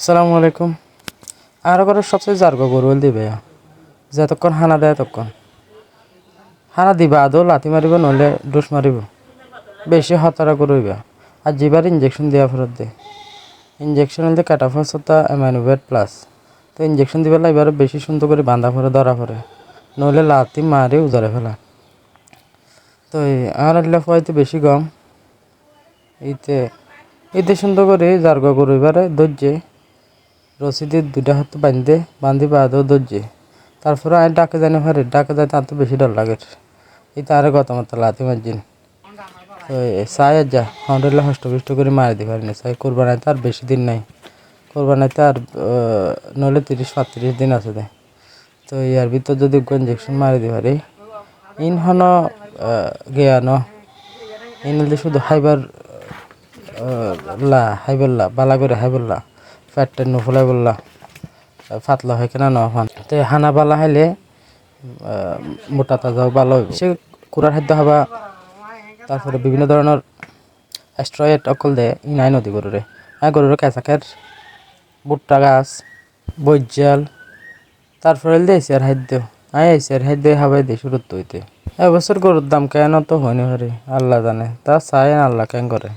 আসসালামু আলাইকুম। আর করে সবচেয়ে জার্গ গরু হল দিবে যতক্ষণ হানা দেয় ততক্ষণ। হানা দিবা আদৌ লাথি মারিব নহলে ডোস মারিব। বেশি হতারা করইবা আর যেবার ইঞ্জেকশন দেওয়া ফেরত দে। ইঞ্জেকশন হলে কাটা ফসতা অ্যামাইনোভেট প্লাস তো ইঞ্জেকশন দিবে এবার বেশি সুন্দর করে বাঁধা পরে, ধরা পড়ে নহলে লাথি মারে উজারে ফেলা। তো আর হলে হয়তো বেশি গম। এইতে এতে সুন্দর করে জার্গ এবারে ধৈর্যে। রসিদের দুইটা হাত বান্ধি বাঁধো ধৈর্যে। তারপরে আমি ডাকে জানি পারে ডাকে যাই তার তো বেশি ডর লাগে। এই তারে গত মতো লাথি মারজিন তো চাই আর যা হন্ড্রেলে হষ্টপিষ্ট করে মারি দিতে পারিনি চাই কোরবানাই তো আর বেশি দিন নাই। কোরবানাই তো আর নইলে তিরিশ পঁয়ত্রিশ দিন আছে দে। তো ইয়ার ভিতর যদি ইঞ্জেকশন মারি দিতে পারি, ইন হন গেয়া ন ইন হলে শুধু হাইবার লা হাইবল্লা বালা করে হাইবল্লা ফ্যাটটা নুফুলাই বললা। ফাতলা হয় কিনা ন ফান তো হানা বালা হাইলে মোটা তাজাও ভালো হইব সে কুড়ার খাদ্য খাবা তারপরে বিভিন্ন ধরনের অ্যাস্ট্রয়েড অকল দে ইনাই নদী গরুরে হ্যাঁ গরুরে কেঁচাকের ভুট্টা গাছ বৈজাল তারপরে দিয়ে এসিয়ার খাদ্য। আয় এসিয়ার খাদ্য খাবাই দিয়ে শুরু হইতে এবছর গরুর দাম কেন তো হয়নি হরে আল্লাহ জানে। তা চায় আল্লাহ কেন করে